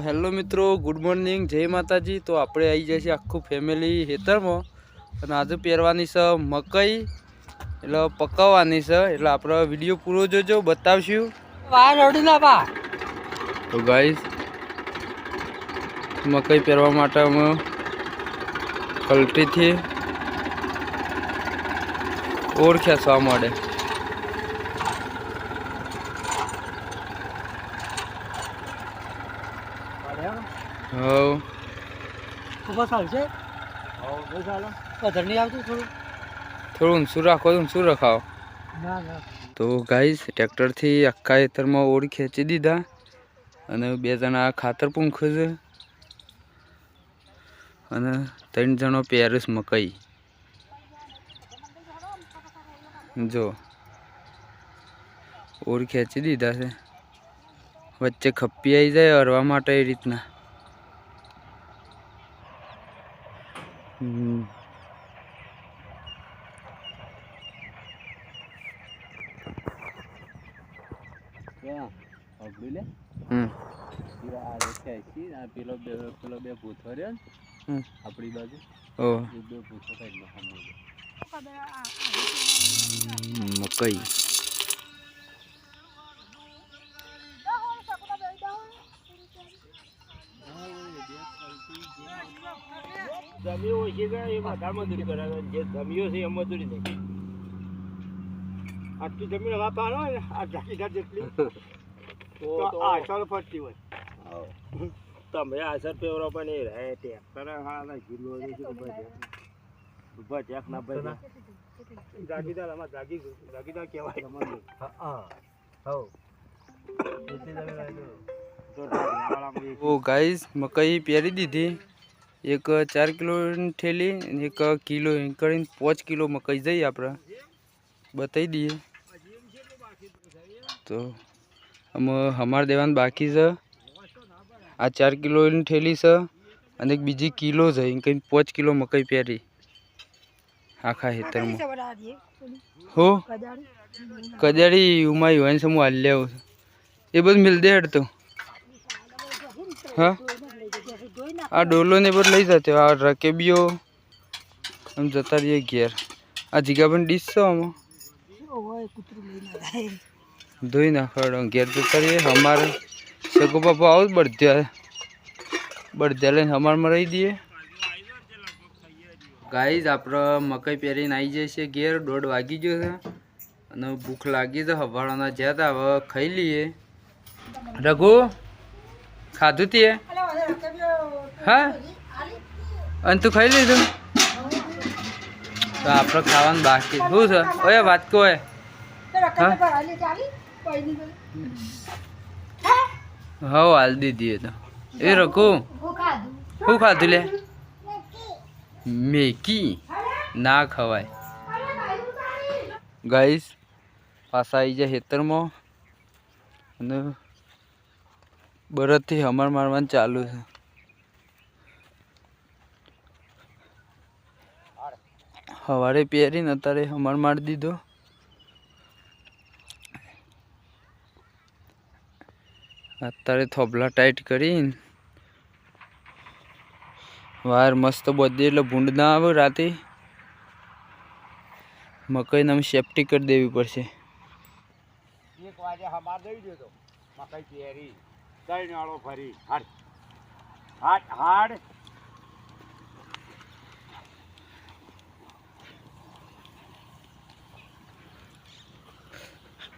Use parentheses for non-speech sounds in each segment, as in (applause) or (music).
Hello મિત્રો good morning જય માતાજી. તો આપણે આવી જાય છે આખું ફેમિલી હેતરમાં અને આજે પહેરવાની છે મકઈ એટલે પકાવવાની છે. એટલે આપણે વીડિયો પૂરો જોજો બતાવશું. તો ગાઈસ મકઈ પહેરવા માટે અમે કલટીથી ઓળખ્યા ખેંચવા માંડે. હવ. ઊભા ચાલશે પધર નહીં આવતું થોડું? થોડું શું રાખો તો શું રખાવો? ના ના. તો ગાઈસ ટ્રેક્ટરથી આખા ખેતરમાં ઓળ ખેંચી દીધા અને બે જણા ખાતર પૂંખે છે અને ત્રણ જણો પહેરીશ મકઈ. જો. ઓળ ખેંચી દીધા છે. વચ્ચે ખપ્પી આવી જાય અરવા માટે એ રીતના. હમ. હમ. પેલો બે પેલો બે ભૂથો રહ્યો ને આપણી બાજુ ઓ. બે ભૂથો કઈ મકઈ. જમી ઓછી છે એ વધારે મજૂરી કરે. જે જમીઓ છે એ મજૂરી નહીં આટલી જમીન હવા પાડો ને આ જાકીદાર જેટલી. (laughs) તો આ અસર પડતી હોય. તમે આસર પેવરો પણ એ રહે કરે હા ઊભા ચેક ના ભજ્યા જાગીદાર અમાર જાગી જાગીદાર કહેવાય. હા હવ ઓ ગાઈસ મકઈ પહેરી દીધી. એક ચાર કિલોની થેલી, એક કિલો કરીને પાંચ કિલો મકાઈ જઈએ આપણે. બતાવી દઈએ. તો અમે હમાર દેવાનું બાકી છે. આ ચાર કિલોની થેલી છે અને બીજી કિલો છે એમ કરીને પાંચ કિલો મકાઈ પહેરી. આખા ખેતરમાં. હો? કજાડી ઉમાઈ હોય સમૂહ હાલ લેવું એ બધું મિલ દે હેડ હા? આ ડોલો ને બધું લઈ જતો આ રકેબીઓ આમ જતા રહીએ ઘેર. આ જીગાબન ડીશ છે આમાં. ધોઈ નાખો ઘેર જતા રહીએ. અમારે સગો બાપા આવું જ બળદ્યા બળદ્યા લઈને અમારમાં રહી દઈએ. ગાઈઝ આપણે મકાઈ પહેરીને આવી જઈએ છીએ ઘેર. દોઢ વાગી ગયો છે. અને ભૂખ લાગી છે. હવાળાના જ્યાં તા હવે ખાઈ લઈએ. રઘુ ખાધું તીએ હા? અને તું ખાઈ લીધું? તો આપણે ખાવાનું બાકી. શું છે? ઓય વાત કો હો? હાલ દીધી એ તો. એ રકુ શું ખાધું? લે? મેકી ના ખવાય. ગાઈસ પાછા આવી જાય ખેતરમાં. અને બરતથી હમર મારવાનું ચાલુ છે. સવારે પહેરીને અત્યારે હમર મારી દીધો. અત્યારે થોભલા ટાઈટ કરીને વાયર મસ્ત બધી એટલે ભૂંડ ના આવે રાતે. મકાઈને અમે સેફટી કરી દેવી પડશે. હાડ હાડ.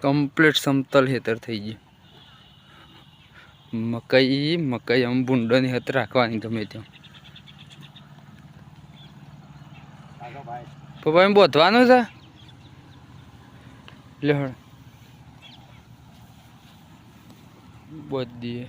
કમ્પ્લીટ સમતલ હેતર થઈ ગયું. મકાઈ મકાઈ આમ ભૂંડોની હત રાખવાની ગમે ત્યાં પપ્પા, એમ બોધવાનું છે? લે હળ. બોધ દઈએ.